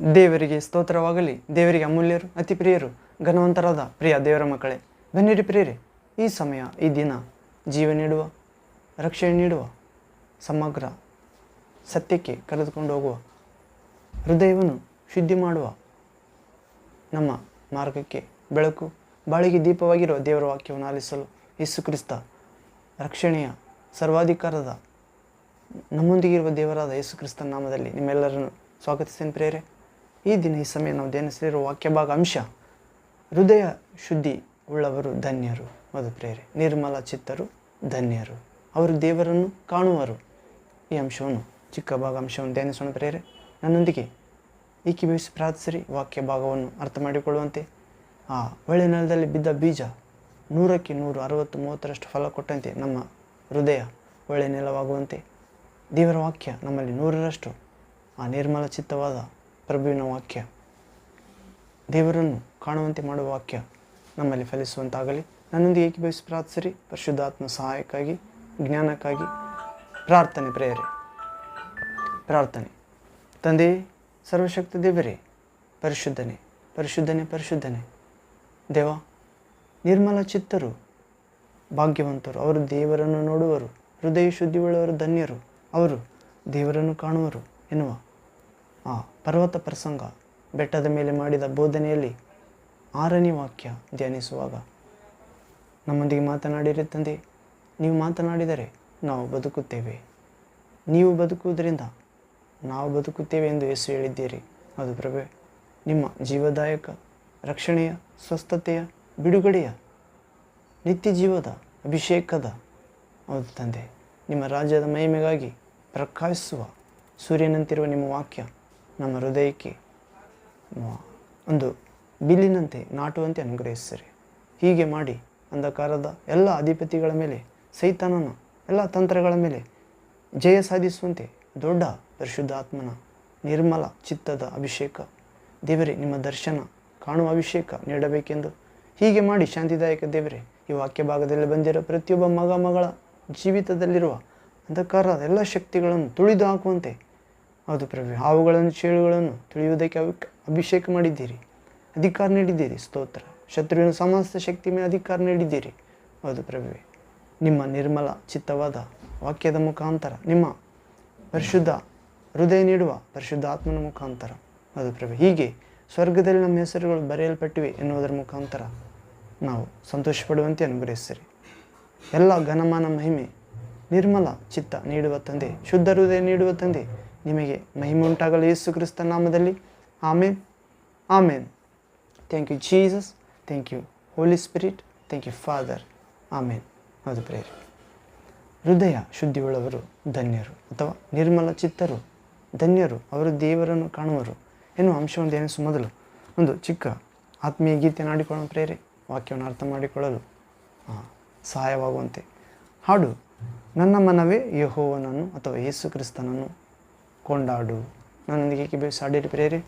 ದೇವರಿಗೆ ಸ್ತೋತ್ರವಾಗಲಿ, ದೇವರಿಗೆ ಅಮೂಲ್ಯರು ಅತಿ ಪ್ರಿಯರು ಘನವಂತರಾದ ಪ್ರಿಯ ದೇವರ ಮಕ್ಕಳೇ, ಬನ್ನಿರಿ ಪ್ರಿಯರೇ, ಈ ಸಮಯ, ಈ ದಿನ ಜೀವ ನೀಡುವ, ರಕ್ಷಣೆ ನೀಡುವ, ಸಮಗ್ರ ಸತ್ಯಕ್ಕೆ ಕರೆದುಕೊಂಡು ಹೋಗುವ, ಹೃದಯವನ್ನು ಶುದ್ಧಿ ಮಾಡುವ ನಮ್ಮ ಮಾರ್ಗಕ್ಕೆ ಬೆಳಕು, ಬಾಳಿಗೆ ದೀಪವಾಗಿರುವ ದೇವರ ವಾಕ್ಯವನ್ನು ಆಲಿಸಲು ಯೇಸು ಕ್ರಿಸ್ತ ರಕ್ಷಣೆಯ ಸರ್ವಾಧಿಕಾರದ ನಮ್ಮೊಂದಿಗಿರುವ ದೇವರಾದ ಯೇಸು ಕ್ರಿಸ್ತನ ನಾಮದಲ್ಲಿ ನಿಮ್ಮೆಲ್ಲರನ್ನು ಸ್ವಾಗತಿಸ್ತೇನೆ ಪ್ರೇರೆ ಈ ದಿನ ಈ ಸಮಯ ನಾವು ಧ್ಯಾನಿಸಲಿರುವ ವಾಕ್ಯ ಭಾಗ ಅಂಶ ಹೃದಯ ಶುದ್ಧಿ ಉಳ್ಳವರು ಧನ್ಯರು. ಅದು ಪ್ರೇರೆ ನಿರ್ಮಲ ಚಿತ್ತರು ಧನ್ಯರು. ಅವರು ದೇವರನ್ನು ಕಾಣುವರು. ಈ ಅಂಶವನ್ನು, ಚಿಕ್ಕ ಭಾಗ ಅಂಶವನ್ನು ಧ್ಯಾನಿಸೋಣ ಪ್ರೇರೆ. ನನ್ನೊಂದಿಗೆ ಏಕೀಭವಿಸಿ ಪ್ರಾರ್ಥಿಸಿರಿ? ವಾಕ್ಯ ಭಾಗವನ್ನು ಅರ್ಥ ಮಾಡಿಕೊಳ್ಳುವಂತೆ. ಆ ಒಳ್ಳೆ ನೆಲದಲ್ಲಿ ಬಿದ್ದ ಬೀಜ ನೂರಕ್ಕೆ ನೂರು, ಅರವತ್ತು, ಮೂವತ್ತರಷ್ಟು ಫಲ ಕೊಟ್ಟಂತೆ. ನಮ್ಮ ಹೃದಯ ಒಳ್ಳೆ ನೆಲವಾಗುವಂತೆ. ದೇವರ ವಾಕ್ಯ ನಮ್ಮಲ್ಲಿ ನೂರರಷ್ಟು. ಆ ನಿರ್ಮಲ ಚಿತ್ತವಾದ ಪ್ರಭುವಿನ ವಾಕ್ಯ. ದೇವರನ್ನು ಕಾಣುವಂತೆ ಮಾಡುವ ವಾಕ್ಯ ನಮ್ಮಲ್ಲಿ ಫಲಿಸುವಂತಾಗಲಿ. ನನ್ನೊಂದಿಗೆ ಏಕೀಭವಿಸಿ ಪ್ರಾರ್ಥಿಸಿರಿ. ಪರಿಶುದ್ಧಾತ್ಮ ಸಹಾಯಕ್ಕಾಗಿ, ಜ್ಞಾನಕ್ಕಾಗಿ ಪ್ರಾರ್ಥನೆ ಪ್ರೇರೆ ಪ್ರಾರ್ಥನೆ. ತಂದೆ, ಸರ್ವಶಕ್ತ ದೇವರೇ, ಪರಿಶುದ್ಧನೆ ಪರಿಶುದ್ಧನೆ ಪರಿಶುದ್ಧನೆ. ದೇವ, ನಿರ್ಮಲ ಚಿತ್ತರು, ಭಾಗ್ಯವಂತರು, ಅವರು ದೇವರನ್ನು ನೋಡುವರು. ಹೃದಯ ಶುದ್ಧಿಯುಳ್ಳವರು, ಧನ್ಯರು. ಅವರು ದೇವರನ್ನು ಕಾಣುವರು ಎನ್ನುವ ಆ ಪರ್ವತ ಪ್ರಸಂಗ ಬೆಟ್ಟದ ಮೇಲೆ ಮಾಡಿದ ಬೋಧನೆಯಲ್ಲಿ ಆರನೇ ವಾಕ್ಯ ಧ್ಯಾನಿಸುವಾಗ, ನಮ್ಮೊಂದಿಗೆ ಮಾತನಾಡಿರಿ ತಂದೆ, ನೀವು ಮಾತನಾಡಿದರೆ ನಾವು ಬದುಕುತ್ತೇವೆ. ನೀವು ಬದುಕುವುದರಿಂದ ನಾವು ಬದುಕುತ್ತೇವೆ ಎಂದು ಯೇಸು ಹೇಳಿದ್ದೀರಿ. ಅದು ಪ್ರಭೆ, ನಿಮ್ಮ ಜೀವದಾಯಕ ರಕ್ಷಣೆಯ, ಸ್ವಸ್ಥತೆಯ, ಬಿಡುಗಡೆಯ, ನಿತ್ಯ ಜೀವದ ಅಭಿಷೇಕದ, ಹೌದು ತಂದೆ, ನಿಮ್ಮ ರಾಜ್ಯದ ಮಹಿಮೆಗಾಗಿ ಪ್ರಕಾಶಿಸುವ ಸೂರ್ಯನಂತಿರುವ ನಿಮ್ಮ ವಾಕ್ಯ ನಮ್ಮ ಹೃದಯಕ್ಕೆ ಒಂದು ಬಿಲ್ಲಿನಂತೆ ನಾಟುವಂತೆ ಅನುಗ್ರಹಿಸಿರಿ ಹೀಗೆ ಮಾಡಿ ಅಂಧಕಾರದ ಎಲ್ಲ ಅಧಿಪತಿಗಳ ಮೇಲೆ, ಸೈತಾನನ ಎಲ್ಲ ತಂತ್ರಗಳ ಮೇಲೆ ಜಯ ಸಾಧಿಸುವಂತೆ ದೊಡ್ಡ ಪರಿಶುದ್ಧಾತ್ಮನ ನಿರ್ಮಲ ಚಿತ್ತದ ಅಭಿಷೇಕ. ದೇವರೇ, ನಿಮ್ಮ ದರ್ಶನ ಕಾಣುವ ಅಭಿಷೇಕ ನೀಡಬೇಕೆಂದು ಹೀಗೆ ಮಾಡಿ ಶಾಂತಿದಾಯಕ ದೇವರೇ, ಈ ವಾಕ್ಯ ಭಾಗದಲ್ಲಿ ಬಂದಿರೋ ಪ್ರತಿಯೊಬ್ಬ ಮಗ ಮಗಳ ಜೀವಿತದಲ್ಲಿರುವ ಅಂಧಕಾರದ ಎಲ್ಲ ಶಕ್ತಿಗಳನ್ನು ತುಳಿದು ಹಾಕುವಂತೆ ಹೌದು ಪ್ರಭು, ಹಾವುಗಳನ್ನು ಚೇಳುಗಳನ್ನು ತಿಳಿಯುವುದಕ್ಕೆ ಅಭಿಷೇಕ ಮಾಡಿದ್ದೀರಿ, ಅಧಿಕಾರ ನೀಡಿದ್ದೀರಿ, ಸ್ತೋತ್ರ. ಶತ್ರುವಿನ ಸಮಸ್ತ ಶಕ್ತಿ ಮೇಲೆ ಅಧಿಕಾರ ನೀಡಿದ್ದೀರಿ. ಹೌದು ಪ್ರಭುವೆ, ನಿಮ್ಮ ನಿರ್ಮಲ ಚಿತ್ತವಾದ ವಾಕ್ಯದ ಮುಖಾಂತರ, ನಿಮ್ಮ ಪರಿಶುದ್ಧ ಹೃದಯ ನೀಡುವ ಪರಿಶುದ್ಧ ಆತ್ಮನ ಮುಖಾಂತರ. ಹೌದು ಪ್ರಭು, ಹೀಗೆ ಸ್ವರ್ಗದಲ್ಲಿ ನಮ್ಮ ಹೆಸರುಗಳು ಬರೆಯಲ್ಪಟ್ಟಿವೆ ಎನ್ನುವುದರ ಮುಖಾಂತರ ನಾವು ಸಂತೋಷಪಡುವಂತೆ ಅನುಗ್ರಹಿಸಿರಿ. ಎಲ್ಲ ಘನಮಾನ ಮಹಿಮೆ, ನಿರ್ಮಲ ಚಿತ್ತ ನೀಡುವ ತಂದೆ, ಶುದ್ಧ ಹೃದಯ ನೀಡುವ ತಂದೆ ನಿಮಗೆ ಮಹಿಮುಂಟಾಗಲು ಯೇಸು ಕ್ರಿಸ್ತ ನಾಮದಲ್ಲಿ. ಆಮೇನ್. ಆಮೇನ್. Thank you Jesus thank you Holy Spirit thank you Father ಆಮೇನ್. ಅದು ಪ್ರೇರಿ ಹೃದಯ ಶುದ್ಧಿಯುಳ್ಳವರು, ಧನ್ಯರು. ಅಥವಾ ನಿರ್ಮಲ ಚಿತ್ತರು, ಧನ್ಯರು. ಅವರು ದೇವರನ್ನು ಕಾಣುವರು. ಎನ್ನುವ ಅಂಶವನ್ನು ಧ್ಯಾನಿಸುವ ಮೊದಲು. ಒಂದು ಚಿಕ್ಕ ಆತ್ಮೀಯ ಗೀತೆಯನ್ನು ಆಡಿಕೊಳ್ಳುವ ಪ್ರೇರೆ ವಾಕ್ಯವನ್ನು ಅರ್ಥ ಮಾಡಿಕೊಳ್ಳಲು. ಸಹಾಯವಾಗುವಂತೆ. ಹಾಡು. ನನ್ನ ಮನವೇ ಯಹೋವನನ್ನು ಅಥವಾ ಯೇಸು ಕ್ರಿಸ್ತನನ್ನು ಕೊಂಡಾಡು. ನನ್ನೊಂದಿಗೆ ಸಾಡಿರಿ ಪ್ರೇರಿ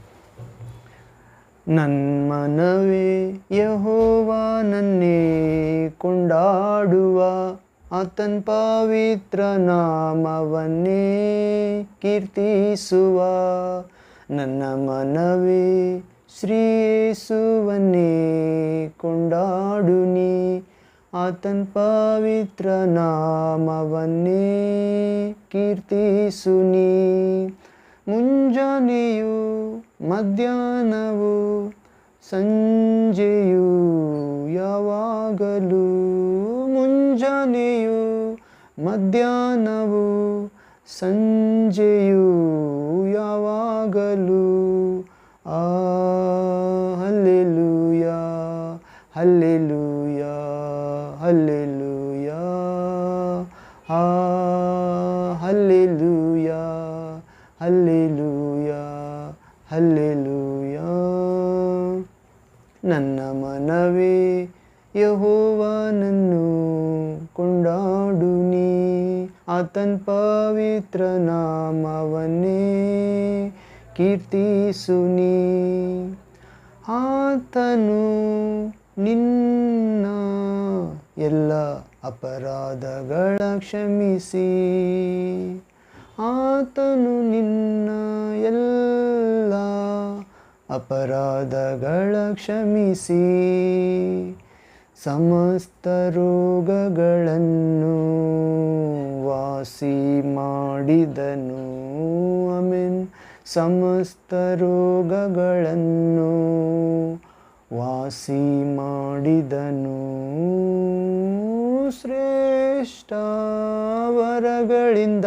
ನನ್ನ ಪ್ರೇರೆ ಯಹೋವಾ ನನ್ನೇ ಕೊಂಡಾಡುವ. ಆತನ್ ಪವಿತ್ರ ನಾಮವನ್ನೇ ಕೀರ್ತಿಸುವ. ನನ್ನ ಮನವೇ ಶ್ರೀಯೇಸುವನ್ನೇ ಕೊಂಡಾಡು ನೀ. ಆತನ್ ಪವಿತ್ರ ನಾಮವನ್ನೇ ಕೀರ್ತಿಸು ಸುನಿ, ಮುಂಜಾನೆಯು ಮಧ್ಯಾಹ್ನವು, ಸಂಜೆಯು ಯಾವಾಗಲೂ, ಮುಂಜಾನೆಯು ಮಧ್ಯಾಹ್ನವು, ಸಂಜೆಯು ಯಾವಾಗಲೂ. ಆ, ಹಲ್ಲೆಲೂಯಾ ಹಲ್ಲೆಲೂಯಾ, ಹಲ್ಲೆಲೂಯ. ಆ ಹಲ್ಲೆಲೂಯ ಹಲ್ಲೆಲೂಯ ಹಲ್ಲೆಲೂಯ ನನ್ನ ಮನವೇ ಯಹೋವನನ್ನು ಕೊಂಡಾಡು ನೀ. ಆತನ್ ಪವಿತ್ರ ನಾಮವನ್ನೇ ಕೀರ್ತಿಸುನಿ ಆತನು ನಿನ್ನ ಎಲ್ಲ ಅಪರಾಧಗಳ ಕ್ಷಮಿಸಿ. ಆತನು ನಿನ್ನ ಎಲ್ಲ ಅಪರಾಧಗಳ ಕ್ಷಮಿಸಿ. ಸಮಸ್ತ ರೋಗಗಳನ್ನು ವಾಸಿ ಮಾಡಿದನು. ಅಮೆನ್ ಸಮಸ್ತ ರೋಗಗಳನ್ನು ವಾಸಿ ಮಾಡಿದನು. ಶ್ರೇಷ್ಠ ವರಗಳಿಂದ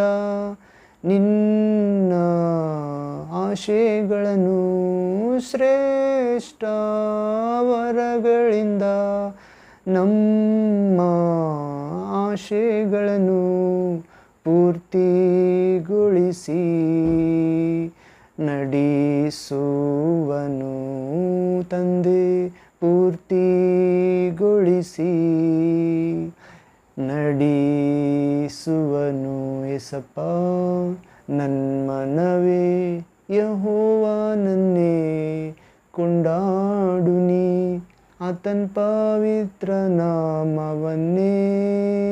ನಿನ್ನ ಆಶೆಗಳನ್ನು ಶ್ರೇಷ್ಠ ವರಗಳಿಂದ ನಮ್ಮ ಆಶೆಗಳನ್ನು ಪೂರ್ತಿಗೊಳಿಸಿ ನಡೆಸುವನು ತಂದೆ ಪೂರ್ತಿಗೊಳಿಸಿ ನಡೆಸುವನು ಎಸಪ್ಪ ನನ್ಮನವೇ ಯಹೋವಾನನ್ನೇ ಕೊಂಡಾಡುನಿ ಆತನ್ ಪವಿತ್ರ ನಾಮವನ್ನೇ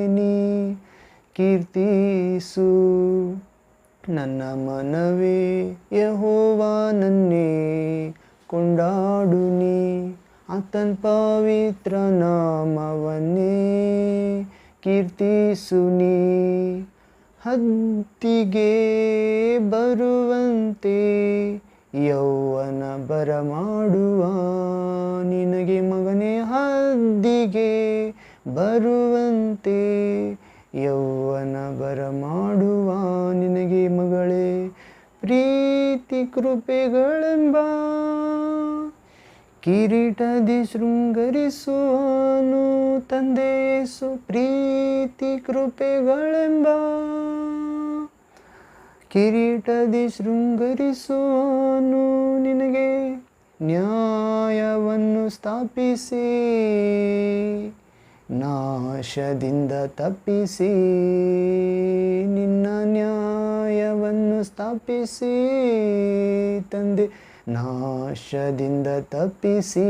ನೀ ಕೀರ್ತಿಸು. ನನ್ನ ಮನವೇ ಯಹೋವಾನನ್ನೇ ಕೊಂಡಾಡುನಿ. ಆತನ್ ಪವಿತ್ರ ನಾಮವನ್ನೇ ಕೀರ್ತಿಸುನಿ. ಹದ್ದಿಗೆ ಬರುವಂತೆ ಯೌವನ ಬರಮಾಡುವ. ನಿನಗೆ ಹದ್ದಿಗೆ ಬರುವಂತೆ ಯೌವನ ಬರಮಾಡುವ ನಿನಗೆ ಮಗಳೇ, ಪ್ರೀತಿ ಕೃಪೆಗಳೆಂಬ ಕಿರೀಟದಿ ಶೃಂಗರಿಸುವನು ತಂದೆಯೇಸು ಪ್ರೀತಿ ಕೃಪೆಗಳೆಂಬ ಕಿರೀಟದಿ ಶೃಂಗರಿಸುವನು ನಿನಗೆ ನ್ಯಾಯವನ್ನು ಸ್ಥಾಪಿಸಿ. ನಾಶದಿಂದ ತಪ್ಪಿಸಿ, ನಿನ್ನ ನ್ಯಾಯವನ್ನು ಸ್ಥಾಪಿಸಿ ತಂದೆ. ನಾಶದಿಂದ ತಪ್ಪಿಸಿ,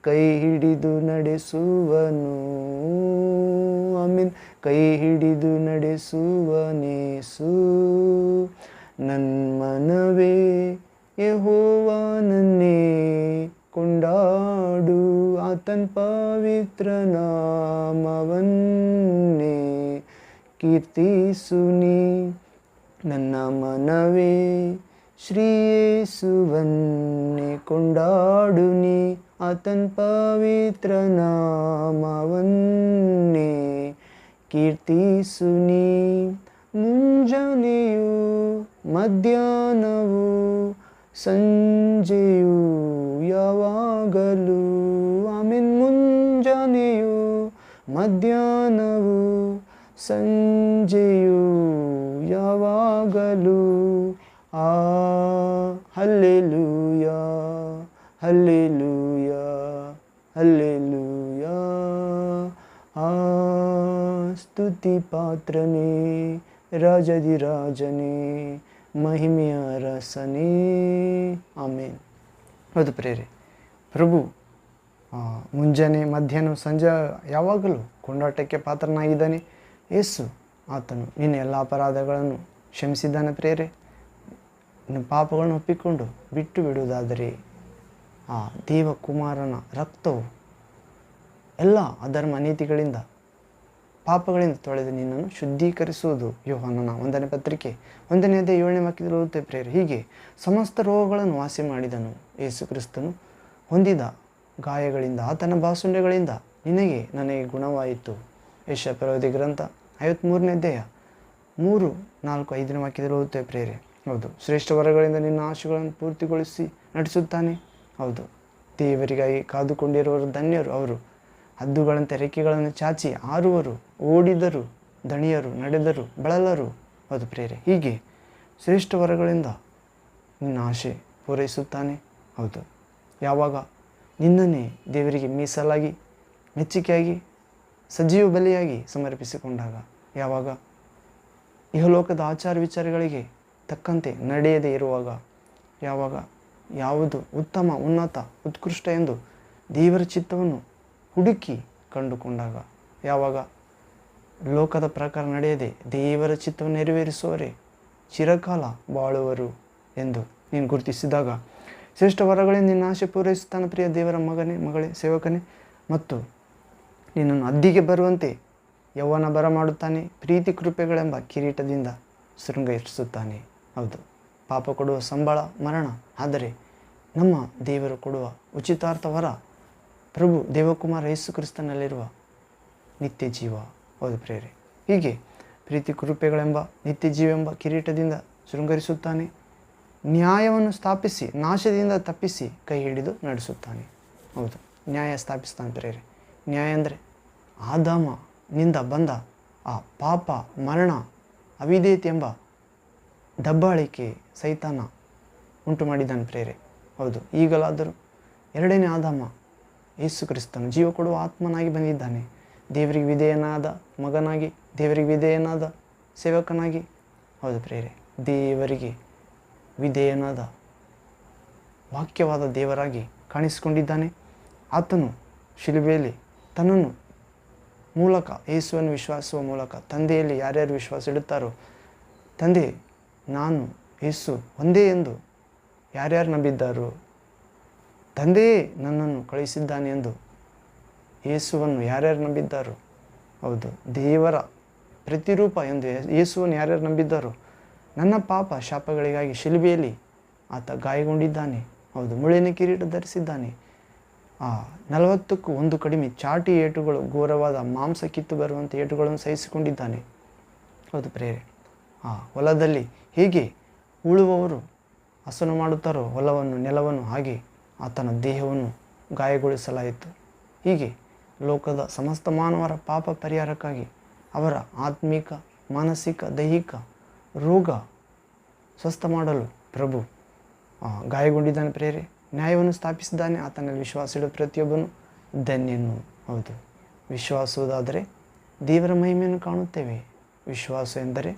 ಕೈ ಹಿಡಿದು ನಡೆಸುವನು. ಆಮೀನ್. ಕೈ ಹಿಡಿದು ನಡೆಸುವನೇಸು ನನ್ನ ಮನವೇ ಯಹೋವಾನನ್ನೇ ಕೊಂಡಾಡು ಆತನ್ ಪವಿತ್ರ ನಾಮವನ್ನೇ ಕೀರ್ತಿಸುನಿ ನನ್ನ ಮನವೇ ಶ್ರೀಯೇಸುವನ್ನೇ ಕೊಂಡಾಡುನಿ ಆತನ್ ಪವಿತ್ರ ನಾಮವನ್ನೇ ಕೀರ್ತಿಸುನಿ ಮುಂಜಾನೆಯು ಮಧ್ಯಾಹ್ನವು ಸಂಜೆಯು ಮಧ್ಯಾಹ್ನವು ಸಂಜೆಯು ಯಾವಾಗಲೂ ಆ ಹಲ್ಲೆಲೂಯ ಹಲ್ಲೆಲೂಯ ಹಲ್ಲೆಲೂಯ. ಆ ಸ್ತುತಿ ಪಾತ್ರನೇ ರಾಜನೇ ಮಹಿಮೆಯ ರಸನೇ. ಆಮೇನ್. ಹೌದು ಪ್ರೇರೆ, ಪ್ರಭು ಮುಂಜಾನೆ, ಮಧ್ಯಾಹ್ನ, ಸಂಜೆ ಯಾವಾಗಲೂ ಕೊಂಡಾಟಕ್ಕೆ ಪಾತ್ರನಾಗಿದ್ದಾನೆ. ಯೇಸು ಆತನು ನಿನ್ನ ಎಲ್ಲ ಅಪರಾಧಗಳನ್ನು ಕ್ಷಮಿಸಿದ್ದಾನೆ ಪ್ರೇರೆ ನಿನ್ನ ಪಾಪಗಳನ್ನು ಒಪ್ಪಿಕೊಂಡು ಬಿಟ್ಟು ಬಿಡುವುದಾದರೆ ಆ ದೇವಕುಮಾರನ ರಕ್ತವು ಎಲ್ಲ ಅಧರ್ಮ ನೀತಿಗಳಿಂದ, ಪಾಪಗಳಿಂದ ತೊಳೆದು ನಿನ್ನನ್ನು ಶುದ್ಧೀಕರಿಸುವುದು. ಯೋಹನನ ಒಂದನೇ ಪತ್ರಿಕೆ ಒಂದನೇ ಅದೇ ಏಳನೇ ವಾಕ್ಯದಲ್ಲಿ ಓದುತ್ತೆ ಪ್ರೇರೆ ಹೀಗೆ ಸಮಸ್ತ ರೋಗಗಳನ್ನು ವಾಸಿ ಮಾಡಿದನು ಯೇಸು ಕ್ರಿಸ್ತನು ಹೊಂದಿದ ಗಾಯಗಳಿಂದ, ಆತನ ಬಾಸುಂಡೆಗಳಿಂದ ನಿನಗೆ ನನಗೆ ಗುಣವಾಯಿತು. ಯಶ ಪ್ರವೃತ್ತಿ ಗ್ರಂಥ ಐವತ್ತ್ಮೂರನೇ ಅಧ್ಯಾಯ ಮೂರು, ನಾಲ್ಕು, ಐದನೇ ವಾಕ್ಯದಲ್ಲಿ ಓದುತ್ತೆ ಪ್ರೇರೆ ಹೌದು, ಶ್ರೇಷ್ಠ ವರಗಳಿಂದ ನಿನ್ನ ಆಶೆಗಳನ್ನು ಪೂರ್ತಿಗೊಳಿಸಿ ನಡೆಸುತ್ತಾನೆ. ಹೌದು, ದೇವರಿಗಾಗಿ ಕಾದುಕೊಂಡಿರುವವರು ಧನ್ಯರು. ಅವರು ಹದ್ದುಗಳಂತೆ ರೆಕ್ಕೆಗಳನ್ನು ಚಾಚಿ ಆರುವರು ಓಡಿದರು, ದಣಿಯರು, ನಡೆದರು, ಬಳಲರು. ಹೌದು ಪ್ರೇರೆ ಹೀಗೆ ಶ್ರೇಷ್ಠ ವರಗಳಿಂದ ನಿನ್ನ ಆಶೆ ಪೂರೈಸುತ್ತಾನೆ. ಹೌದು, ಯಾವಾಗ ನಿನ್ನನ್ನೇ ದೇವರಿಗೆ ಮೀಸಲಾಗಿ ಮೆಚ್ಚುಗೆಯಾಗಿ ಸಜೀವ ಬಲಿಯಾಗಿ ಸಮರ್ಪಿಸಿಕೊಂಡಾಗ, ಯಾವಾಗ? ಇಹಲೋಕದ ಆಚಾರ ವಿಚಾರಗಳಿಗೆ ತಕ್ಕಂತೆ ನಡೆಯದೇ ಇರುವಾಗ, ಯಾವಾಗ? ಯಾವುದು ಉತ್ತಮ, ಉನ್ನತ, ಉತ್ಕೃಷ್ಟ ಎಂದು ದೇವರ ಚಿತ್ತವನ್ನು ಹುಡುಕಿ ಕಂಡುಕೊಂಡಾಗ, ಯಾವಾಗ? ಲೋಕದ ಪ್ರಕಾರ ನಡೆಯದೆ ದೇವರ ಚಿತ್ತವನ್ನು ನೆರವೇರಿಸುವವರೇ ಚಿರಕಾಲ ಬಾಳುವರು ಎಂದು ನೀನು ಗುರುತಿಸಿದಾಗ ಶ್ರೇಷ್ಠ ವರಗಳೇ ನಿನ್ನ ಆಶೆ ಪೂರೈಸುತ್ತಾನೆ, ಪ್ರಿಯ ದೇವರ ಮಗನೇ, ಮಗಳೇ, ಸೇವಕನೇ. ಮತ್ತು ನಿನ್ನನ್ನು ಅದ್ದಿಗೆ ಬರುವಂತೆ ಯೌವನ ಬರಮಾಡುತ್ತಾನೆ ಪ್ರೀತಿ ಕೃಪೆಗಳೆಂಬ ಕಿರೀಟದಿಂದ ಶೃಂಗರಿಸುತ್ತಾನೆ. ಹೌದು, ಪಾಪ ಕೊಡುವ ಸಂಬಳ, ಮರಣ, ಆದರೆ ನಮ್ಮ ದೇವರು ಕೊಡುವ ಉಚಿತಾರ್ಥ ವರ ಪ್ರಭು ದೇವಕುಮಾರ ಯೇಸು ಕ್ರಿಸ್ತನಲ್ಲಿರುವ ನಿತ್ಯ ಜೀವ. ಹೌದು ಪ್ರೇರೆ ಹೀಗೆ ಪ್ರೀತಿ ಕೃಪೆಗಳೆಂಬ ನಿತ್ಯ ಜೀವೆಂಬ ಕಿರೀಟದಿಂದ ಶೃಂಗರಿಸುತ್ತಾನೆ. ನ್ಯಾಯವನ್ನು ಸ್ಥಾಪಿಸಿ, ನಾಶದಿಂದ ತಪ್ಪಿಸಿ ಕೈ ಹಿಡಿದು ನಡೆಸುತ್ತಾನೆ. ಹೌದು, ನ್ಯಾಯ ಸ್ಥಾಪಿಸ್ತಾನೆ ಪ್ರೇರೆ ನ್ಯಾಯ ಅಂದರೆ ಆದಾಮನಿಂದ ಬಂದ ಆ ಪಾಪ, ಮರಣ ಅವಿದೇತಿ ಎಂಬ ದಬ್ಬಾಳಿಕೆ ಸೈತಾನ ಉಂಟು ಮಾಡಿದ್ದಾನೆ ಪ್ರೇರೆ ಹೌದು, ಈಗಲಾದರೂ ಎರಡನೇ ಆದಾಮ ಯೇಸು ಕ್ರಿಸ್ತನು ಜೀವ ಕೊಡುವ ಆತ್ಮನಾಗಿ ಬಂದಿದ್ದಾನೆ. ದೇವರಿಗೆ ವಿಧೇಯನಾದ ಮಗನಾಗಿ, ದೇವರಿಗೆ ವಿಧೇಯನಾದ ಸೇವಕನಾಗಿ, ಹೌದು ಪ್ರೇರೆ ದೇವರಿಗೆ ವಿಧೇಯನಾದ ವಾಕ್ಯವಾದ ದೇವರಾಗಿ ಕಾಣಿಸಿಕೊಂಡಿದ್ದಾನೆ. ಆತನು ಶಿಲುಬೆಯಲ್ಲಿ ತನ್ನನ್ನು ಮೂಲಕ ಯೇಸುವನ್ನು ವಿಶ್ವಾಸುವ ಮೂಲಕ ತಂದೆಯಲ್ಲಿ ಯಾರ್ಯಾರು ವಿಶ್ವಾಸ ಇಡುತ್ತಾರೋ, ತಂದೆ, ನಾನು, ಯೇಸು ಒಂದೇ ಎಂದು ಯಾರ್ಯಾರು ನಂಬಿದ್ದಾರೋ, ತಂದೆಯೇ ನನ್ನನ್ನು ಕಳುಹಿಸಿದ್ದಾನೆ ಎಂದು ಯೇಸುವನ್ನು ಯಾರ್ಯಾರು ನಂಬಿದ್ದಾರೋ, ಹೌದು, ದೇವರ ಪ್ರತಿರೂಪ ಎಂದು ಯೇಸುವನ್ನು ಯಾರ್ಯಾರು ನಂಬಿದ್ದಾರೋ ನನ್ನ ಪಾಪ ಶಾಪಗಳಿಗಾಗಿ ಶಿಲುಬೆಯಲ್ಲಿ ಆತ ಗಾಯಗೊಂಡಿದ್ದಾನೆ. ಹೌದು, ಮುಳ್ಳಿನ ಕಿರೀಟ ಧರಿಸಿದ್ದಾನೆ. ಆ ನಲವತ್ತಕ್ಕೂ ಒಂದು ಕಡಿಮೆ ಚಾಟಿ ಏಟುಗಳು ಘೋರವಾದ ಮಾಂಸ ಕಿತ್ತು ಬರುವಂಥ ಏಟುಗಳನ್ನು ಸಹಿಸಿಕೊಂಡಿದ್ದಾನೆ. ಹೌದು ಪ್ರೇರೆ, ಆ ಹೊಲದಲ್ಲಿ ಹೀಗೆ ಉಳುವವರು ಹಸನು ಮಾಡುತ್ತಾರೋ ಹೊಲವನ್ನು, ನೆಲವನ್ನು, ಹಾಗೆ ಆತನ ದೇಹವನ್ನು ಗಾಯಗೊಳಿಸಲಾಯಿತು. ಹೀಗೆ ಲೋಕದ ಸಮಸ್ತ ಮಾನವರ ಪಾಪ ಪರಿಹಾರಕ್ಕಾಗಿ ಅವರ ಆತ್ಮಿಕ, ಮಾನಸಿಕ, ದೈಹಿಕ ರೋಗ ಸ್ವಸ್ಥ ಮಾಡಲು ಪ್ರಭು ಗಾಯಗೊಂಡಿದ್ದಾನೆ ಪ್ರೇರೆ. ನ್ಯಾಯವನ್ನು ಸ್ಥಾಪಿಸಿದ್ದಾನೆ. ಆತನಲ್ಲಿ ವಿಶ್ವಾಸ ಇಡೋ ಪ್ರತಿಯೊಬ್ಬನು ಧನ್ಯನು. ಹೌದು. ವಿಶ್ವಾಸುವುದಾದರೆ ದೇವರ ಮಹಿಮೆಯನ್ನು ಕಾಣುತ್ತೇವೆ. ವಿಶ್ವಾಸ ಎಂದರೆ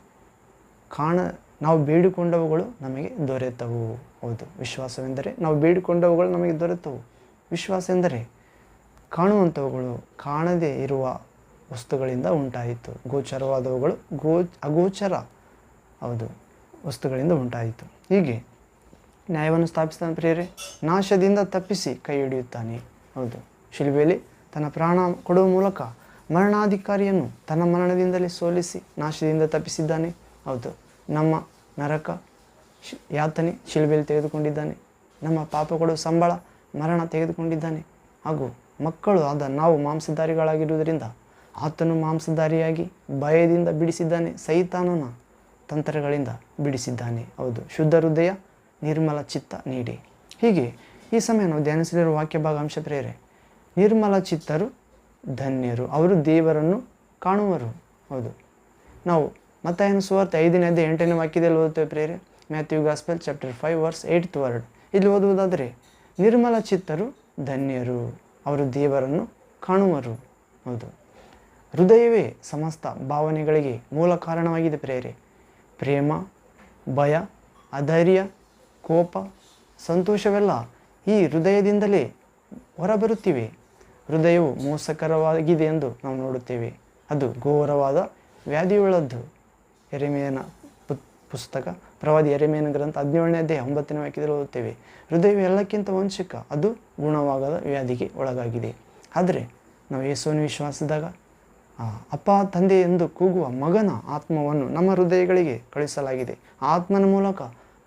ಕಾಣ, ನಾವು ಬೇಡಿಕೊಂಡವುಗಳು ನಮಗೆ ದೊರೆತವು. ಹೌದು. ವಿಶ್ವಾಸವೆಂದರೆ ನಾವು ಬೇಡಿಕೊಂಡವುಗಳು ನಮಗೆ ದೊರೆತವು. ವಿಶ್ವಾಸ ಎಂದರೆ ಕಾಣುವಂಥವುಗಳು, ಕಾಣದೇ ಇರುವ ವಸ್ತುಗಳಿಂದ ಉಂಟಾಯಿತು. ಗೋಚರವಾದವುಗಳು ಗೋ, ಅಗೋಚರ ಹೌದು, ವಸ್ತುಗಳಿಂದ ಉಂಟಾಯಿತು. ಹೀಗೆ ನ್ಯಾಯವನ್ನು ಸ್ಥಾಪಿಸಿದ ಪ್ರಿಯರೇ, ನಾಶದಿಂದ ತಪ್ಪಿಸಿ ಕೈ ಹಿಡಿಯುತ್ತಾನೆ. ಹೌದು ಶಿಲ್ಬೆಯಲ್ಲಿ ತನ್ನ ಪ್ರಾಣ ಕೊಡುವ ಮೂಲಕ ಮರಣಾಧಿಕಾರಿಯನ್ನು ತನ್ನ ಮರಣದಿಂದಲೇ ಸೋಲಿಸಿ ನಾಶದಿಂದ ತಪ್ಪಿಸಿದ್ದಾನೆ. ಹೌದು, ನಮ್ಮ ನರಕ ಯಾತನೆ ಶಿಲುಬೆಯಲ್ಲಿ ತೆಗೆದುಕೊಂಡಿದ್ದಾನೆ. ನಮ್ಮ ಪಾಪ ಕೊಡುವ ಸಂಬಳ ಮರಣ ತೆಗೆದುಕೊಂಡಿದ್ದಾನೆ. ಹಾಗೂ ಮಕ್ಕಳು ಆದ ನಾವು ಮಾಂಸಧಾರಿಗಳಾಗಿರುವುದರಿಂದ ಆತನು ಮಾಂಸಧಾರಿಯಾಗಿ ಭಯದಿಂದ ಬಿಡಿಸಿದ್ದಾನೆ ಸೈತಾನನ ತಂತ್ರಗಳಿಂದ ಬಿಡಿಸಿದ್ದಾನೆ. ಹೌದು. ಶುದ್ಧ ಹೃದಯ, ನಿರ್ಮಲ ಚಿತ್ತ ನೀಡಿ. ಹೀಗೆ ಈ ಸಮಯ ನಾವು ಧ್ಯಾನಿಸಲಿರುವ ವಾಕ್ಯ ಭಾಗಾಂಶ ಪ್ರೇರೆ ನಿರ್ಮಲ ಚಿತ್ತರು ಧನ್ಯರು. ಅವರು ದೇವರನ್ನು ಕಾಣುವರು. ಹೌದು. ನಾವು ಮತ್ತಾಯನ ಸುವಾರ್ತೆ ಅದೇ ಎಂಟನೇ ವಾಕ್ಯದಲ್ಲಿ ಓದುತ್ತೇವೆ ಪ್ರೇರೆ Matthew gospel chapter five verse eight word. ಇಲ್ಲಿ ಓದುವುದಾದರೆ, ನಿರ್ಮಲ ಚಿತ್ತರು ಧನ್ಯರು. ಅವರು ದೇವರನ್ನು ಕಾಣುವರು. ಹೌದು. ಹೃದಯವೇ ಸಮಸ್ತ ಭಾವನೆಗಳಿಗೆ ಮೂಲ ಕಾರಣವಾಗಿದೆ ಪ್ರೇರೆ ಪ್ರೇಮ ಭಯ ಅಧೈರ್ಯ ಕೋಪ ಸಂತೋಷವೆಲ್ಲ ಈ ಹೃದಯದಿಂದಲೇ ಹೊರಬರುತ್ತಿವೆ. ಹೃದಯವು ಮೋಸಕರವಾಗಿದೆ ಎಂದು ನಾವು ನೋಡುತ್ತೇವೆ. ಅದು ಘೋರವಾದ ವ್ಯಾಧಿಯುಳ್ಳದ್ದು. ಎರೆಮೆಯನ ಪುತ್- ಪುಸ್ತಕ ಪ್ರವಾದಿ ಎರೆಮೆಯನ ಗ್ರಂಥ ಹದಿನೇಳನೇ ಅಧ್ಯಾಯ ಒಂಬತ್ತನೇ ವಾಕ್ಯದಲ್ಲಿ ಓದುತ್ತೇವೆ. ಹೃದಯವು ಎಲ್ಲಕ್ಕಿಂತ ವಂಶಕ ಅದು ಗುಣವಾಗದ ವ್ಯಾಧಿಗೆ ಒಳಗಾಗಿದೆ. ಆದರೆ ನಾವು ಯೇಸುವನ್ನು ವಿಶ್ವಾಸಿಸಿದಾಗ ಆ, ಅಪ್ಪ, ತಂದೆ ಎಂದು ಕೂಗುವ ಮಗನ ಆತ್ಮವನ್ನು ನಮ್ಮ ಹೃದಯಗಳಿಗೆ ಕಳಿಸಲಾಗಿದೆ ಆತ್ಮನ ಮೂಲಕ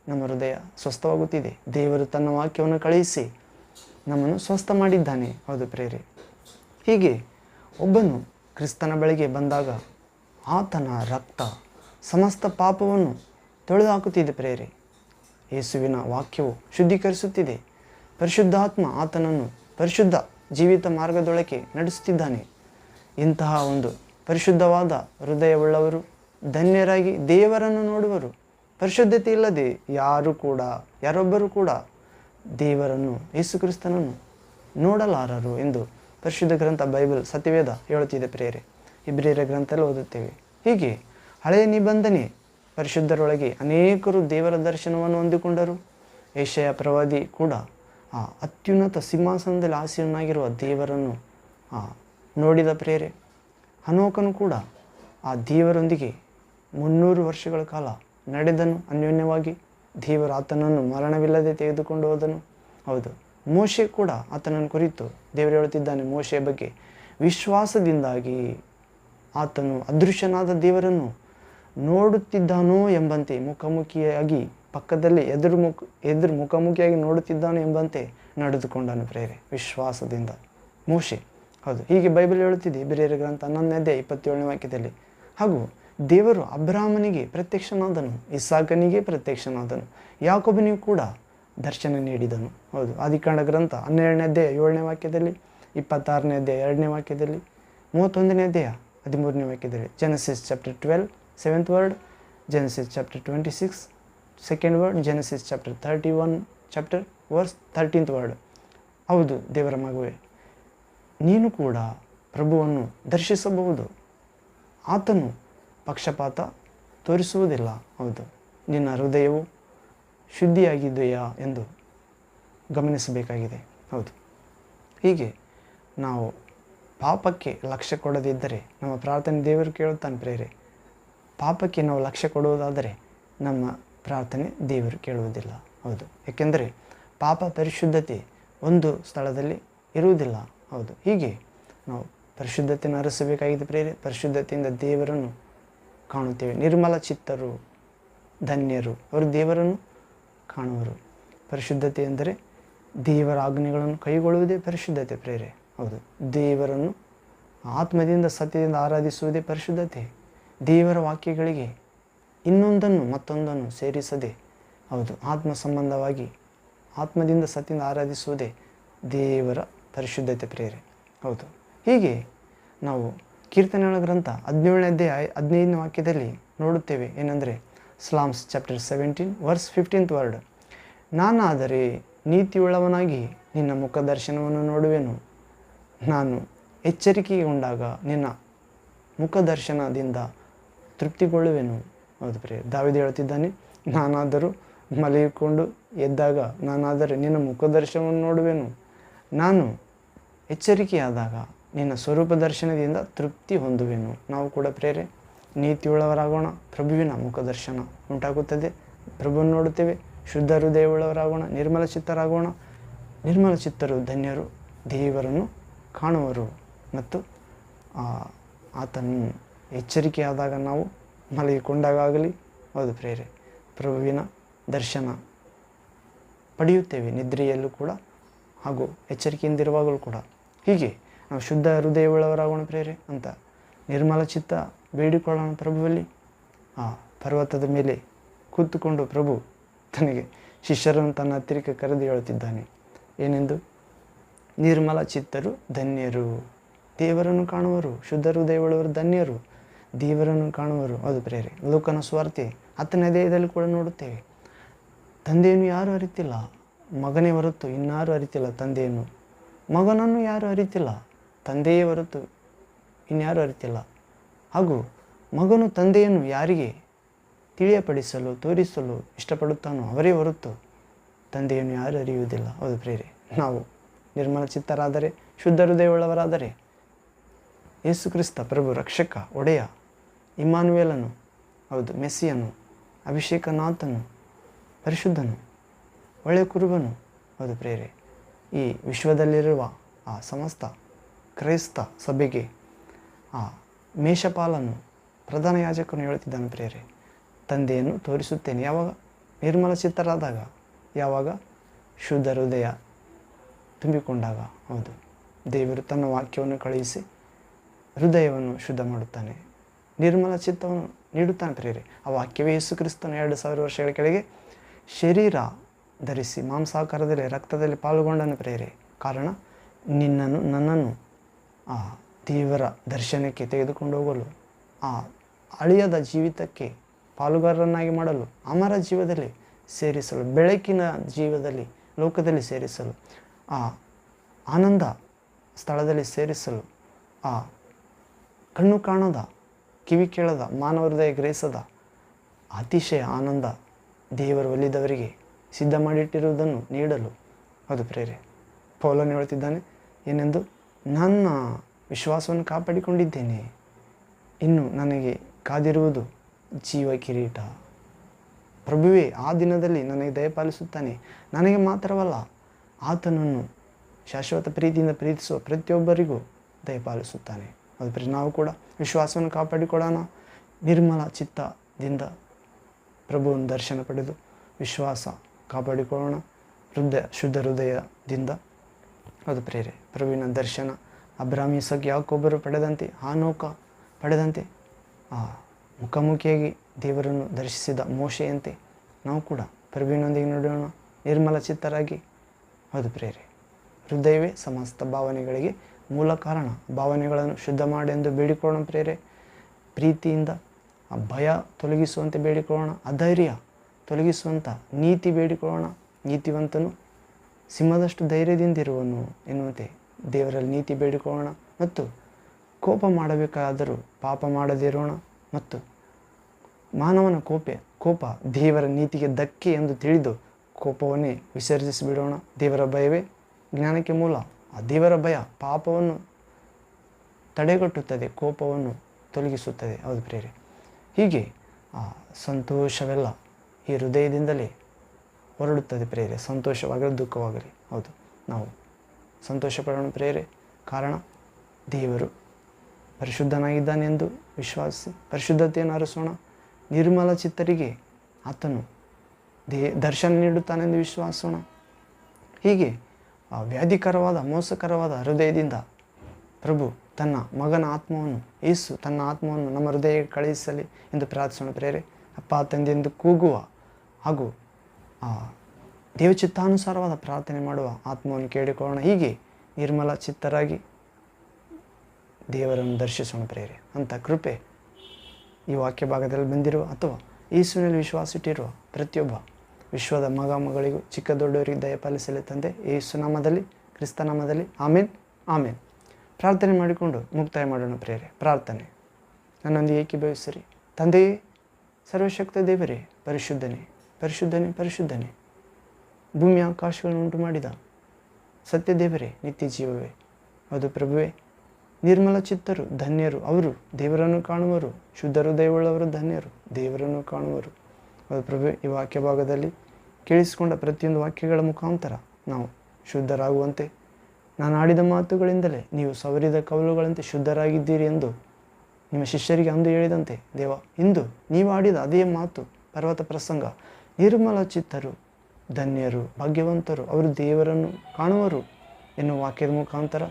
ನಮ್ಮ ಹೃದಯ ಸ್ವಸ್ಥವಾಗುತ್ತಿದೆ. ದೇವರು ತನ್ನ ವಾಕ್ಯವನ್ನು ಕಳುಹಿಸಿ ನಮ್ಮನ್ನು ಸ್ವಸ್ಥ ಮಾಡಿದ್ದಾನೆ. ಹೌದು ಪ್ರೇರೆ ಹೀಗೆ ಒಬ್ಬನು ಕ್ರಿಸ್ತನ ಬಳಿಗೆ ಬಂದಾಗ ಆತನ ರಕ್ತ ಸಮಸ್ತ ಪಾಪವನ್ನು ತೊಳೆದು ಹಾಕುತ್ತಿದೆ ಪ್ರೇರೆ ಯೇಸುವಿನ ವಾಕ್ಯವು ಶುದ್ಧೀಕರಿಸುತ್ತಿದೆ. ಪರಿಶುದ್ಧಾತ್ಮ ಆತನನ್ನು ಪರಿಶುದ್ಧ ಜೀವಿತ ಮಾರ್ಗದೊಳಕ್ಕೆ ನಡೆಸುತ್ತಿದ್ದಾನೆ. ಇಂತಹ ಒಂದು ಪರಿಶುದ್ಧವಾದ ಹೃದಯವುಳ್ಳವರು, ಧನ್ಯರಾಗಿ ದೇವರನ್ನು ನೋಡುವರು. ಪರಿಶುದ್ಧತೆ ಇಲ್ಲದೆ ಯಾರು ಕೂಡ, ಯಾರೊಬ್ಬರು ಕೂಡ ದೇವರನ್ನು, ಯೇಸುಕ್ರಿಸ್ತನನ್ನು ನೋಡಲಾರರು ಎಂದು ಪರಿಶುದ್ಧ ಗ್ರಂಥ ಬೈಬಲ್ ಸತ್ಯವೇದ ಹೇಳುತ್ತಿದೆ ಪ್ರೇರೆ ಇಬ್ರಿಯರ ಗ್ರಂಥದಲ್ಲಿ ಓದುತ್ತೇವೆ. ಹೀಗೆ ಹಳೆಯ ನಿಬಂಧನೆ ಪರಿಶುದ್ಧರೊಳಗೆ ಅನೇಕರು ದೇವರ ದರ್ಶನವನ್ನು ಹೊಂದಿಕೊಂಡರು. ಏಷಯ ಪ್ರವಾದಿ ಕೂಡ ಆ ಅತ್ಯುನ್ನತ ಸಿಂಹಾಸನದಲ್ಲಿ ಆಸೀನಾಗಿರುವ ದೇವರನ್ನು ನೋಡಿದ ಪ್ರೇರೆ, ಹನೋಕನು ಕೂಡ ಆ ದೇವರೊಂದಿಗೆ ಮುನ್ನೂರು ವರ್ಷಗಳ ಕಾಲ ನಡೆದನು. ಅನ್ಯೋನ್ಯವಾಗಿ ದೇವರು ಆತನನ್ನು ಮರಣವಿಲ್ಲದೆ ತೆಗೆದುಕೊಂಡು ಹೋದನು. ಹೌದು, ಮೋಶೆ ಕೂಡ ಆತನನ್ನು ಕುರಿತು ದೇವರು ಹೇಳುತ್ತಿದ್ದಾನೆ, ಮೋಶೆಯ ಬಗ್ಗೆ ವಿಶ್ವಾಸದಿಂದಾಗಿ ಆತನು ಅದೃಶ್ಯನಾದ ದೇವರನ್ನು ನೋಡುತ್ತಿದ್ದಾನೋ ಎಂಬಂತೆ ಮುಖಾಮುಖಿಯಾಗಿ, ಪಕ್ಕದಲ್ಲಿ ಎದುರು ಮುಖ, ಎದುರು ಮುಖಾಮುಖಿಯಾಗಿ ನೋಡುತ್ತಿದ್ದಾನೋ ಎಂಬಂತೆ ನಡೆದುಕೊಂಡನು ಪ್ರೇರೆ, ವಿಶ್ವಾಸದಿಂದ. ಮೋಶೆ ಹೌದು, ಹೀಗೆ ಬೈಬಲ್ ಹೇಳುತ್ತಿದೆ, ಇಬ್ರಿಯರ ಗ್ರಂಥ ಹನ್ನೊಂದನೇ ಇಪ್ಪತ್ತೇಳನೇ ವಾಕ್ಯದಲ್ಲಿ. ಹಾಗೂ ದೇವರು ಅಬ್ರಾಹ್ಮನಿಗೆ ಪ್ರತ್ಯಕ್ಷನಾದನು, ಇಸಾಕನಿಗೆ ಪ್ರತ್ಯಕ್ಷನಾದನು ಯಾಕೊಬ್ಬನಿಗೂ ಕೂಡ ದರ್ಶನ ನೀಡಿದನು. ಹೌದು, ಆದಿಕಾಂಡ ಗ್ರಂಥ ಹನ್ನೆರಡನೇ ಅಧ್ಯಾಯ ಏಳನೇ ವಾಕ್ಯದಲ್ಲಿ, ಇಪ್ಪತ್ತಾರನೇ ಅಧ್ಯಾಯ ಎರಡನೇ ವಾಕ್ಯದಲ್ಲಿ, ಮೂವತ್ತೊಂದನೇ ಅಧ್ಯಾಯ ಹದಿಮೂರನೇ ವಾಕ್ಯದಲ್ಲಿ Genesis chapter twelve seventh word Genesis chapter twenty six second word Genesis chapter thirty one chapter verse thirteenth word ಹೌದು, ದೇವರ ಮಗುವೆ. ನೀನು ಕೂಡ ಪ್ರಭುವನ್ನು ದರ್ಶಿಸಬಹುದು. ಆತನು ಪಕ್ಷಪಾತ ತೋರಿಸುವುದಿಲ್ಲ. ಹೌದು. ನಿನ್ನ ಹೃದಯವು ಶುದ್ಧಿಯಾಗಿದೆಯಾ ಎಂದು ಗಮನಿಸಬೇಕಾಗಿದೆ. ಹೌದು. ಹೀಗೆ ನಾವು ಪಾಪಕ್ಕೆ ಲಕ್ಷ್ಯ ಕೊಡದಿದ್ದರೆ ನಮ್ಮ ಪ್ರಾರ್ಥನೆ ದೇವರು ಕೇಳುತ್ತಾನೆ ಪ್ರೇರೆ. ಪಾಪಕ್ಕೆ ನಾವು ಲಕ್ಷ್ಯ ಕೊಡುವುದಾದರೆ ನಮ್ಮ ಪ್ರಾರ್ಥನೆ ದೇವರು ಕೇಳುವುದಿಲ್ಲ. ಹೌದು. ಏಕೆಂದರೆ ಪಾಪ ಪರಿಶುದ್ಧತೆ ಒಂದು ಸ್ಥಳದಲ್ಲಿ ಇರುವುದಿಲ್ಲ. ಹೌದು. ಹೀಗೆ ನಾವು ಪರಿಶುದ್ಧತೆಯನ್ನು ಅರಸಬೇಕಾಗಿದೆ ಪ್ರೇರೆ. ಪರಿಶುದ್ಧತೆಯಿಂದ ದೇವರನ್ನು ಕಾಣುತ್ತೇವೆ. ನಿರ್ಮಲ ಚಿತ್ತರು, ಧನ್ಯರು, ಅವರು ದೇವರನ್ನು ಕಾಣುವರು. ಪರಿಶುದ್ಧತೆ ಎಂದರೆ ದೇವರ ಆಜ್ಞೆಗಳನ್ನು ಕೈಗೊಳ್ಳುವುದೇ ಪರಿಶುದ್ಧತೆ ಪ್ರೇರೆ. ಹೌದು. ದೇವರನ್ನು ಆತ್ಮದಿಂದ, ಸತ್ಯದಿಂದ ಆರಾಧಿಸುವುದೇ ಪರಿಶುದ್ಧತೆ. ದೇವರ ವಾಕ್ಯಗಳಿಗೆ ಇನ್ನೊಂದನ್ನು, ಮತ್ತೊಂದನ್ನು ಸೇರಿಸದೆ, ಹೌದು, ಆತ್ಮ ಸಂಬಂಧವಾಗಿ ಆತ್ಮದಿಂದ, ಸತ್ಯದಿಂದ ಆರಾಧಿಸುವುದೇ ದೇವರ ಪರಿಶುದ್ಧತೆ ಪ್ರೇರೆ ಹೌದು. ಹೀಗೆ ನಾವು ಕೀರ್ತನೆಗಳ ಗ್ರಂಥ ಹದಿನೇಳನೇ ಅಧ್ಯಾಯ ಹದಿನೈದನೇ ವಾಕ್ಯದಲ್ಲಿ ನೋಡುತ್ತೇವೆ. ಏನಂದರೆ Psalms chapter seventeen verse fifteenth word ನಾನಾದರೆ ನೀತಿಯುಳ್ಳವನಾಗಿ ನಿನ್ನ ಮುಖ ದರ್ಶನವನ್ನು ನೋಡುವೆನು. ನಾನು ಎಚ್ಚರಿಕೆಗೊಂಡಾಗ ನಿನ್ನ ಮುಖದರ್ಶನದಿಂದ ತೃಪ್ತಿಗೊಳ್ಳುವೆನು. ಹೌದು ಪ್ರಿಯ ದಾವಿದ ಹೇಳ್ತಿದ್ದಾನೆ ನಾನಾದರೂ ಮಲಗಿಕೊಂಡು ಎದ್ದಾಗ ನಾನಾದರೆ ನಿನ್ನ ಮುಖದರ್ಶನವನ್ನು ನೋಡುವೆನು. ನಾನು ಎಚ್ಚರಿಕೆಯಾದಾಗ ನಿನ್ನ ಸ್ವರೂಪ ದರ್ಶನದಿಂದ ತೃಪ್ತಿ ಹೊಂದುವೆನು. ನಾವು ಕೂಡ ಪ್ರೇರೆ, ನೀತಿಯುಳ್ಳವರಾಗೋಣ, ಪ್ರಭುವಿನ ಮುಖದರ್ಶನ ಉಂಟಾಗುತ್ತದೆ. ಪ್ರಭುವನ್ನು ನೋಡುತ್ತೇವೆ. ಶುದ್ಧ ಹೃದಯವುಳ್ಳವರಾಗೋಣ, ನಿರ್ಮಲ ಚಿತ್ತರಾಗೋಣ. ನಿರ್ಮಲ ಚಿತ್ತರು ಧನ್ಯರು, ದೇವರನ್ನು ಕಾಣುವರು ಮತ್ತು ಆತನು ಎಚ್ಚರಿಕೆಯಾದಾಗ ನಾವು ಮಲಗಿಕೊಂಡಾಗಲಿ ಹೌದು ಪ್ರೇರೆ, ಪ್ರಭುವಿನ ದರ್ಶನ ಪಡೆಯುತ್ತೇವೆ. ನಿದ್ರೆಯಲ್ಲೂ ಕೂಡ ಹಾಗೂ ಎಚ್ಚರಿಕೆಯಿಂದಿರುವಾಗಲೂ ಕೂಡ. ಹೀಗೆ ನಾವು ಶುದ್ಧ ಹೃದಯವುಳ್ಳವರಾಗೋಣ ಪ್ರೇರೆ ಅಂತ ನಿರ್ಮಲ ಚಿತ್ತ ಬೇಡಿಕೊಳ್ಳೋಣ ಪ್ರಭುವಲ್ಲಿ. ಆ ಪರ್ವತದ ಮೇಲೆ ಕೂತುಕೊಂಡು ಪ್ರಭು ತನಗೆ ಶಿಷ್ಯರನ್ನು ತನ್ನ ಹತ್ತಿರಕ್ಕೆ ಕರೆದು ಹೇಳುತ್ತಿದ್ದಾನೆ. ಏನೆಂದು? ನಿರ್ಮಲ ಚಿತ್ತರು ಧನ್ಯರು. ದೇವರನ್ನು ಕಾಣುವರು, ಶುದ್ಧ ಹೃದಯವುಳ್ಳವರು ಧನ್ಯರು. ದೇವರನ್ನು ಕಾಣುವರು ಅದು ಪ್ರೇರೆ ಲೋಕನ ಸ್ವಾರ್ಥಿ ಹತ್ತನೇ ದೇಹದಲ್ಲಿ ಕೂಡ ನೋಡುತ್ತೇವೆ. ತಂದೆಯನ್ನು ಯಾರು ಅರಿತಿಲ್ಲ, ಮಗನೇ ಹೊರತು ಇನ್ನಾರು ಅರಿತಿಲ್ಲ ತಂದೆಯನ್ನು. ಮಗನನ್ನು ಯಾರು ಅರಿತಿಲ್ಲ, ತಂದೆಯೇ ಹೊರತು ಇನ್ಯಾರು ಅರಿತಿಲ್ಲ. ಹಾಗೂ ಮಗನು ತಂದೆಯನ್ನು ಯಾರಿಗೆ ತಿಳಿಯಪಡಿಸಲು, ತೋರಿಸಲು ಇಷ್ಟಪಡುತ್ತಾನೋ ಅವರೇ ಹೊರತು ತಂದೆಯನ್ನು ಯಾರು ಅರಿಯುವುದಿಲ್ಲ. ಹೌದು ಪ್ರೇರೆ ನಾವು ನಿರ್ಮಲ ಚಿತ್ತರಾದರೆ ಶುದ್ಧ ಹೃದಯವುಳ್ಳವರಾದರೆ ಯೇಸು ಕ್ರಿಸ್ತ ಪ್ರಭು ರಕ್ಷಕ, ಒಡೆಯ, ಇಮ್ಮಾನುವೇಲನು, ಹೌದು, ಮೆಸ್ಸಿಯನು, ಅಭಿಷೇಕನಾಥನು, ಪರಿಶುದ್ಧನು, ಒಳ್ಳೆಯ ಕುರುಬನು. ಹೌದು ಪ್ರೇರೆ ಈ ವಿಶ್ವದಲ್ಲಿರುವ ಆ ಸಮಸ್ತ ಕ್ರೈಸ್ತ ಸಭೆಗೆ ಆ ಮೇಷಪಾಲನ್ನು ಪ್ರಧಾನ ಯಾಜಕನು ಹೇಳುತ್ತಿದ್ದಾನೆ ಪ್ರೇರೆ ತಂದೆಯನ್ನು ತೋರಿಸುತ್ತೇನೆ. ಯಾವಾಗ? ನಿರ್ಮಲ ಚಿತ್ತರಾದಾಗ. ಯಾವಾಗ? ಶುದ್ಧ ಹೃದಯ ತುಂಬಿಕೊಂಡಾಗ. ಹೌದು. ದೇವರು ತನ್ನ ವಾಕ್ಯವನ್ನು ಕಳುಹಿಸಿ ಹೃದಯವನ್ನು ಶುದ್ಧ ಮಾಡುತ್ತಾನೆ. ನಿರ್ಮಲ ಚಿತ್ತವನ್ನು ನೀಡುತ್ತಾನೆ ಪ್ರೇರೆ ಆ ವಾಕ್ಯವೇ ಯೇಸು ಕ್ರಿಸ್ತನ ಎರಡು ಸಾವಿರ ವರ್ಷಗಳ ಕೆಳಗೆ, ಶರೀರ ಧರಿಸಿ ಮಾಂಸಾಕಾರದಲ್ಲಿ ರಕ್ತದಲ್ಲಿ ಪಾಲ್ಗೊಂಡನು ಪ್ರೇರೆ. ಕಾರಣ, ನಿನ್ನನ್ನು, ನನ್ನನ್ನು ಆ ದೇವರ ದರ್ಶನಕ್ಕೆ ತೆಗೆದುಕೊಂಡು ಹೋಗಲು, ಆ ಅಳಿಯದ ಜೀವಿತಕ್ಕೆ ಪಾಲುಗಾರರನ್ನಾಗಿ ಮಾಡಲು, ಅಮರ ಜೀವದಲ್ಲಿ ಸೇರಿಸಲು, ಬೆಳಕಿನ ಜೀವದಲ್ಲಿ, ಲೋಕದಲ್ಲಿ ಸೇರಿಸಲು, ಆ ಆನಂದ ಸ್ಥಳದಲ್ಲಿ ಸೇರಿಸಲು, ಆ ಕಣ್ಣು ಕಾಣದ, ಕಿವಿ ಕೇಳದ ಮಾನವ ಹೃದಯ ಗ್ರಹಿಸದ, ಅತಿಶಯ ಆನಂದ ದೇವರು ಒಲಿದವರಿಗೆ ಸಿದ್ಧ ಮಾಡಿಟ್ಟಿರುವುದನ್ನು ನೀಡಲು. ಅದು ಪ್ರೇರೆ ಪೌಲನ್ನು ಹೇಳುತ್ತಿದ್ದಾನೆ, ಏನೆಂದು? ನನ್ನ ವಿಶ್ವಾಸವನ್ನು ಕಾಪಾಡಿಕೊಂಡಿದ್ದೇನೆ. ಇನ್ನು ನನಗೆ ಕಾದಿರುವುದು ಜೀವ ಕಿರೀಟ. ಪ್ರಭುವೇ, ಆ ದಿನದಲ್ಲಿ ನನಗೆ ದಯಪಾಲಿಸುತ್ತಾನೆ ನನಗೆ ಮಾತ್ರವಲ್ಲ, ಆತನನ್ನು ಶಾಶ್ವತ ಪ್ರೀತಿಯಿಂದ ಪ್ರೀತಿಸುವ ಪ್ರತಿಯೊಬ್ಬರಿಗೂ ದಯಪಾಲಿಸುತ್ತಾನೆ ಅದು ಪ್ರಿ ನಾವು ಕೂಡ ವಿಶ್ವಾಸವನ್ನು ಕಾಪಾಡಿಕೊಳ್ಳೋಣ. ನಿರ್ಮಲ ಚಿತ್ತದಿಂದ ಪ್ರಭುವನ್ನು ದರ್ಶನ ಪಡೆದು ವಿಶ್ವಾಸ ಕಾಪಾಡಿಕೊಳ್ಳೋಣ. ಹೃದಯ, ಶುದ್ಧ ಹೃದಯದಿಂದ. ಅದು ಪ್ರೇರೆ ಪ್ರವೀಣ ದರ್ಶನ. ಅಬ್ರಾಮಿಸಕ್ಕೆ ಯಾಕೊಬ್ಬರು ಪಡೆದಂತೆ, ಹಾನೋಕ ಪಡೆದಂತೆ, ಆ ಮುಖಾಮುಖಿಯಾಗಿ ದೇವರನ್ನು ದರ್ಶಿಸಿದ ಮೋಶೆಯಂತೆ ನಾವು ಕೂಡ ಪ್ರಭುವಿನೊಂದಿಗೆ ನೋಡೋಣ. ನಿರ್ಮಲ ಚಿತ್ತರಾಗಿ. ಅದು ಪ್ರೇರೆ ಹೃದಯವೇ ಸಮಸ್ತ ಭಾವನೆಗಳಿಗೆ ಮೂಲ ಕಾರಣ. ಭಾವನೆಗಳನ್ನು ಶುದ್ಧ ಎಂದು ಬೇಡಿಕೊಳ್ಳೋಣ ಪ್ರೇರೆ ಪ್ರೀತಿಯಿಂದ ಆ ಭಯ ತೊಲಗಿಸುವಂತೆ ಬೇಡಿಕೊಳ್ಳೋಣ. ಅಧೈರ್ಯ ತೊಲಗಿಸುವಂಥ ನೀತಿ ಬೇಡಿಕೊಳ್ಳೋಣ. ನೀತಿವಂತನು ಸಿಂಹದಷ್ಟು ಧೈರ್ಯದಿಂದಿರುವನು ಎನ್ನುವಂತೆ ದೇವರಲ್ಲಿ ನೀತಿ ಬೇಡಿಕೊಳ್ಳೋಣ. ಮತ್ತು ಕೋಪ ಮಾಡಬೇಕಾದರೂ ಪಾಪ ಮಾಡದಿರೋಣ ಮತ್ತು ಮಾನವನ ಕೋಪ ಕೋಪ ದೇವರ ನೀತಿಗೆ ಧಕ್ಕೆ ಎಂದು ತಿಳಿದು ಕೋಪವನ್ನೇ ವಿಸರ್ಜಿಸಿಬಿಡೋಣ. ದೇವರ ಭಯವೇ ಜ್ಞಾನಕ್ಕೆ ಮೂಲ. ಆ ದೇವರ ಭಯ ಪಾಪವನ್ನು ತಡೆಗಟ್ಟುತ್ತದೆ, ಕೋಪವನ್ನು ತೊಲಗಿಸುತ್ತದೆ. ಹೌದು ಪ್ರೇರೆ ಹೀಗೆ ಆ ಸಂತೋಷವೆಲ್ಲ ಈ ಹೃದಯದಿಂದಲೇ ಹೊರಡುತ್ತದೆ ಪ್ರೇರೆ ಸಂತೋಷವಾಗಲಿ, ದುಃಖವಾಗಲಿ. ಹೌದು, ನಾವು ಸಂತೋಷ ಪಡೋಣ ಪ್ರೇರೆ ಕಾರಣ, ದೇವರು ಪರಿಶುದ್ಧನಾಗಿದ್ದಾನೆಂದು ವಿಶ್ವಾಸಿ, ಪರಿಶುದ್ಧತೆಯನ್ನು ಅರಸೋಣ. ನಿರ್ಮಲ ಚಿತ್ತರಿಗೆ ಆತನು ದೇ, ದರ್ಶನ ನೀಡುತ್ತಾನೆಂದು ವಿಶ್ವಾಸೋಣ. ಹೀಗೆ ಆ ವ್ಯಾಧಿಕರವಾದ, ಮೋಸಕರವಾದ ಹೃದಯದಿಂದ ಪ್ರಭು ತನ್ನ ಮಗನ ಆತ್ಮವನ್ನು ಏಸು ತನ್ನ ಆತ್ಮವನ್ನು ನಮ್ಮ ಹೃದಯಕ್ಕೆ ಕಳುಹಿಸಲಿ ಎಂದು ಪ್ರಾರ್ಥಿಸೋಣ ಪ್ರೇರೆ ಅಪ್ಪ ತಂದೆಂದು ಕೂಗುವ ಹಾಗೂ ದೇವಚಿತ್ತಾನುಸಾರವಾದ ಪ್ರಾರ್ಥನೆ ಮಾಡುವ ಆತ್ಮವನ್ನು ಕೇಳಿಕೊಳ್ಳೋಣ. ಹೀಗೆ ನಿರ್ಮಲ ಚಿತ್ತರಾಗಿ ದೇವರನ್ನು ದರ್ಶಿಸೋಣ ಪ್ರೇರೆ. ಅಂಥ ಕೃಪೆ ಈ ವಾಕ್ಯ ಭಾಗದಲ್ಲಿ ಬಂದಿರುವ ಅಥವಾ ಈಸುವಿನಲ್ಲಿ ವಿಶ್ವಾಸ ಇಟ್ಟಿರುವ ಪ್ರತಿಯೊಬ್ಬ ವಿಶ್ವದ ಮಗ ಮಗಳಿಗೂ, ಚಿಕ್ಕ ದೊಡ್ಡವರಿಗೆ ದಯಪಾಲಿಸಲಿ ತಂದೆ, ಯೇಸು ನಾಮದಲ್ಲಿ ಕ್ರಿಸ್ತನಾಮದಲ್ಲಿ ಆಮೇನ್ ಆಮೇನ್. ಪ್ರಾರ್ಥನೆ ಮಾಡಿಕೊಂಡು ಮುಕ್ತಾಯ ಮಾಡೋಣ ಪ್ರೇರೆ. ಪ್ರಾರ್ಥನೆ. ನನ್ನೊಂದಿಗೆ ಏಕೀಭವಿಸಿರಿ. ತಂದೆಯೇ, ಸರ್ವಶಕ್ತ ದೇವರೇ, ಪರಿಶುದ್ಧನೇ. ಪರಿಶುದ್ಧನೇ ಪರಿಶುದ್ಧನೇ. ಭೂಮಿ ಆಕಾಶಗಳನ್ನು ಉಂಟು ಮಾಡಿದ ಸತ್ಯ ದೇವರೇ ನಿತ್ಯ ಜೀವವೇ. ಅದು ಪ್ರಭುವೇ. ನಿರ್ಮಲ ಚಿತ್ತರು, ಧನ್ಯರು, ಅವರು ದೇವರನ್ನು ಕಾಣುವರು. ಶುದ್ಧ ಹೃದಯವುಳ್ಳವರು ಧನ್ಯರು, ದೇವರನ್ನು ಕಾಣುವರು. ಅದು ಪ್ರಭು ಈ ವಾಕ್ಯ ಭಾಗದಲ್ಲಿ ಕೇಳಿಸಿಕೊಂಡ ಪ್ರತಿಯೊಂದು ವಾಕ್ಯಗಳ ಮುಖಾಂತರ ನಾವು ಶುದ್ಧರಾಗುವಂತೆ. ನಾನು ಆಡಿದ ಮಾತುಗಳಿಂದಲೇ ನೀವು ಸವರಿದ ಕವಲುಗಳಂತೆ ಶುದ್ಧರಾಗಿದ್ದೀರಿ ಎಂದು ನಿಮ್ಮ ಶಿಷ್ಯರಿಗೆ ಅಂದು ಹೇಳಿದಂತೆ, ದೇವ, ಇಂದು ನೀವು ಆಡಿದ ಅದೇ ಮಾತು ಪರ್ವತ ಪ್ರಸಂಗ ನಿರ್ಮಲ ಚಿತ್ತರು ಧನ್ಯರು, ಭಾಗ್ಯವಂತರು, ಅವರು ದೇವರನ್ನು ಕಾಣುವರು ಎನ್ನುವ ವಾಕ್ಯದ ಮುಖಾಂತರ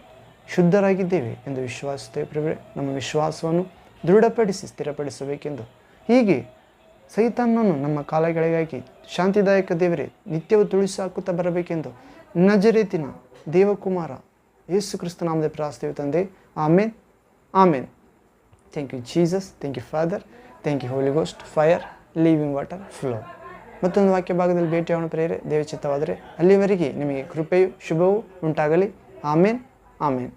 ಶುದ್ಧರಾಗಿದ್ದೇವೆ ಎಂದು ವಿಶ್ವಾಸಿಸುತ್ತೇವೆ ಪ್ರಭೆ ನಮ್ಮ ವಿಶ್ವಾಸವನ್ನು ದೃಢಪಡಿಸಿ, ಸ್ಥಿರಪಡಿಸಬೇಕೆಂದು. ಹೀಗೆ ಸೈತಾನನ್ನು ನಮ್ಮ ಕಾಲಗಳಿಗಾಗಿ ಶಾಂತಿದಾಯಕ ದೇವರೇ, ನಿತ್ಯವೂ ತುಳಿಸಿ ಹಾಕುತ್ತಾ ಬರಬೇಕೆಂದು ನಜರೇತಿನ ದೇವಕುಮಾರ ಯೇಸು ಕ್ರಿಸ್ತ ನಾಮದ ಪ್ರಾಸ್ತೇವೆ ತಂದೆ. ಆಮೇನ್ ಆಮೇನ್. Thank you Jesus thank you Father thank you Holy Ghost fire living water flow ಮತ್ತೊಂದು ವಾಕ್ಯ ಭಾಗದಲ್ಲಿ ಭೇಟಿಯಾಗೋಣ ಪ್ರೇರೆ ದೇವಚಿತ್ತವಾದರೆ ಅಲ್ಲಿವರೆಗೆ ನಿಮಗೆ ಕೃಪೆಯು ಶುಭವೂ ಉಂಟಾಗಲಿ. ಆಮೇನ್ ಆಮೇನ್.